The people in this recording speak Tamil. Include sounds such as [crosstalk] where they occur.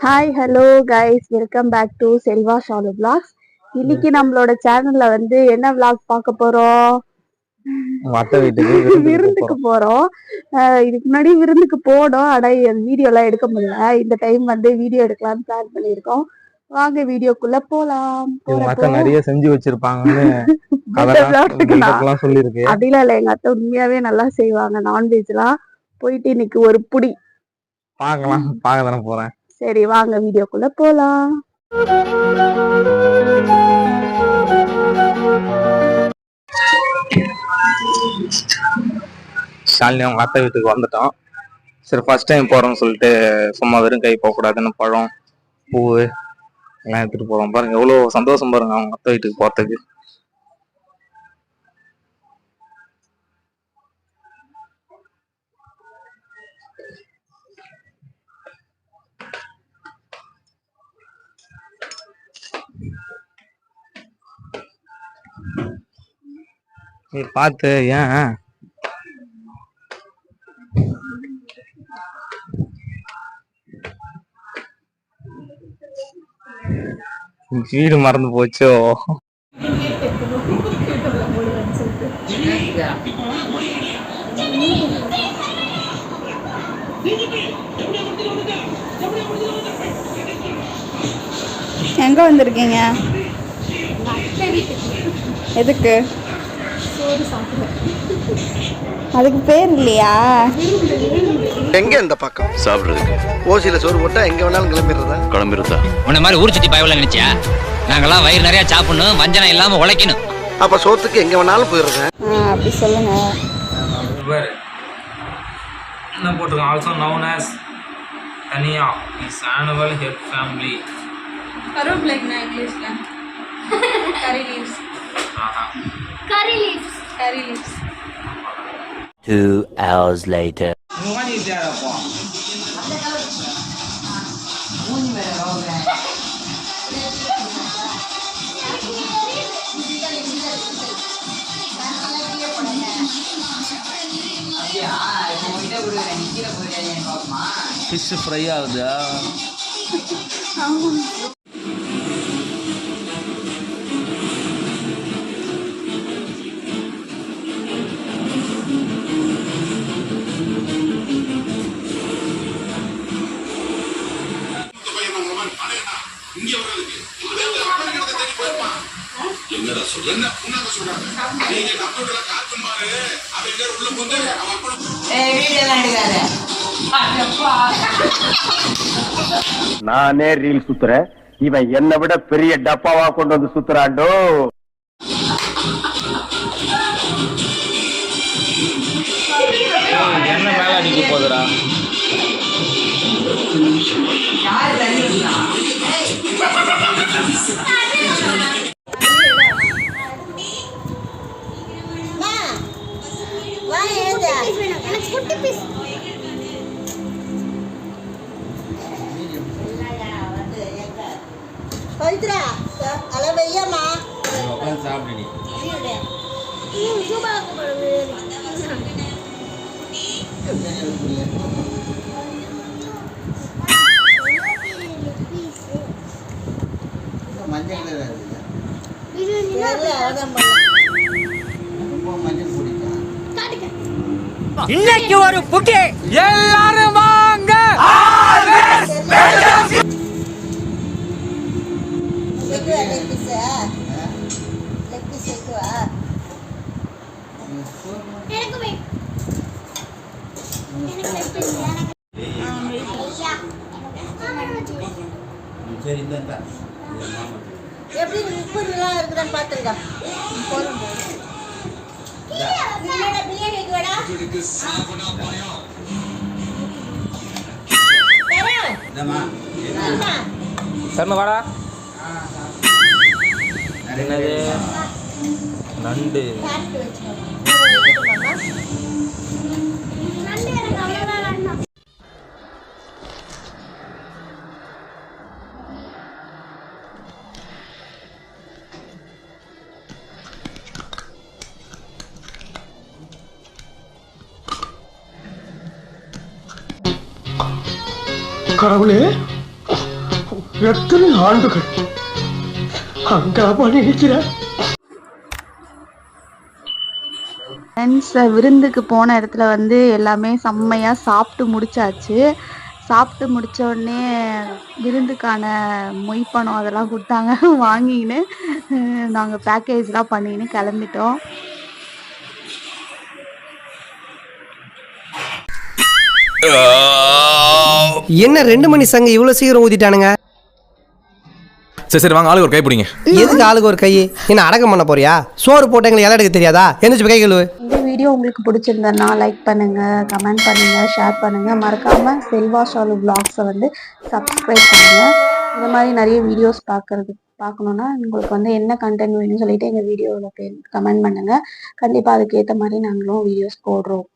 Hi hello guys welcome back to Selva Shalu vlogs. இன்னைக்கு நம்மளோட சேனல்ல வந்து என்ன vlog பார்க்க போறோம்? விருந்துக்கு போறோம். இதுக்கு முன்னாடி விருந்துக்கு போனோம். ஆனா வீடியோ எல்லாம் எடுக்க முடியல. இந்த டைம் வந்து வீடியோ எடுக்கலாம்னு பிளான் பண்ணியிருக்கோம். வாங்க வீடியோக்குள்ள போலாம். நிறைய செஞ்சு வச்சிருப்பாங்கன்னு [laughs] அப்படிலாம் இல்ல. எங்க அத்தை உண்மையாவே நல்லா செய்வாங்க. நான்வெஜ் எல்லாம் போயிட்டு இன்னைக்கு ஒரு புடி. பார்க்கலாம். பார்க்க தானே போறேன். சரி வாங்க வீடியோக்குள்ள போலாம். ஷாலினி அவங்க அத்தை வீட்டுக்கு வந்துட்டோம். சரி ஃபர்ஸ்ட் டைம் போறோம்னு சொல்லிட்டு சும்மா வெறும் கை போகக்கூடாதுன்னு பழம் பூ எல்லாம் எடுத்துட்டு போறோம். பாருங்க எவ்வளவு சந்தோஷம் பாருங்க அவங்க அத்தை வீட்டுக்கு போறதுக்கு. நீ பார்த்து ஏன்? வீடு மறந்து போச்சோ? எங்க வந்திருக்கீங்க? எதுக்கு? அதுக்கு பேர் இல்லையா? எங்க இந்த பக்கம்? சாப்பிடுறதுக்கு. ஓசியில சோறு போட்டா எங்க வேணாலும் கிளம்பிடுறதா? கிளம்பிருந்தா உன்ன மாதிரி ஊர் சுத்தி பயவுல நினைச்சியா? நாங்கெல்லாம் வயிறு நிறைய சாப்பிடணும் வஞ்சனம் இல்லாம உழைக்கணும். அப்ப சோத்துக்கு எங்க வேணாலும் போயிடுறேன் அப்படி சொல்லுங்க. என்ன போட்டிருக்கோம் ஆல்சோ நவுன் ஆஸ் தனியா. இஸ் ஆனுவல் ஹெட் ஃபேமிலி கருவேப்பிலைக்குண்ணா இங்கிலீஷ்ல. Curry leaves லீவ்ஸ் கறி லீவ்ஸ் Two hours later. ஆகுதா நானே ரீல் சுத்துறேன். இவன் என்னை விட பெரிய டப்பாவா கொண்டு வந்து சுத்துறாண்டோ என்ன மேல அடிக்க போகுதுடா எனக்கு குட்டி பீஸ் பவித்ரா அளவையம்மா உட்காந்து சாப்பிடு நீ. மஞ்சள் கலர் இருக்குல்ல அவதான் பண்ண மஞ்சள் பிடிக்கும் இன்னைக்கு ஒரு புட்டி எல்லாரும் வாங்க. சரி இந்த எப்படி உப்பு நல்லா இருக்குதான்னு பார்த்துருக்கா போதும் போதும். பிரியாணி பிரியாணி வைக்குவாடா வாடா. என்னது? நண்டு. கடவுளே எத்தனை ஆண்டுகள்? அங்காமா நினைக்கிறேன் ஃப்ரெண்ட்ஸ் விருந்துக்கு போன இடத்துல வந்து எல்லாமே செம்மையாக சாப்பிட்டு முடிச்சாச்சு. சாப்பிட்டு முடிச்ச உடனே விருந்துக்கான மொய் பணம் அதெல்லாம் கொடுத்தாங்க. வாங்கிக்கின்னு நாங்கள் பேக்கேஜ்லாம் பண்ணிக்கின்னு கிளம்பிட்டோம். என்ன ரெண்டு மணி சங்க இவ்வளவு சீக்கிரம் ஊதிட்டானுங்க? சரி சரி வாங்க ஆளுக்கு ஒரு கை பிடிங்க. எதுக்கு ஆளுக்கு ஒரு கை? என்ன அடக்கம் பண்ண போறியா? சோறு போட்டு எங்களுக்கு இலை எடுக்க தெரியாதா? எந்திரிச்சு கை கழுவு. இந்த வீடியோ உங்களுக்கு பிடிச்சிருந்ததுன்னா லைக் பண்ணுங்க கமெண்ட் பண்ணுங்க ஷேர் பண்ணுங்க. மறக்காம செல்வா ஷாலு vlogs-அ வந்து சப்ஸ்கிரைப் பண்ணுங்க. இந்த மாதிரி நிறைய வீடியோஸ் பார்க்கறது பார்க்கணுன்னா உங்களுக்கு வந்து என்ன கண்டென்ட் வேணும்னு சொல்லிட்டு எங்கள் வீடியோவில் கமெண்ட் பண்ணுங்க. கண்டிப்பாக அதுக்கு ஏற்ற மாதிரி நாங்களும் வீடியோஸ் போடுறோம்.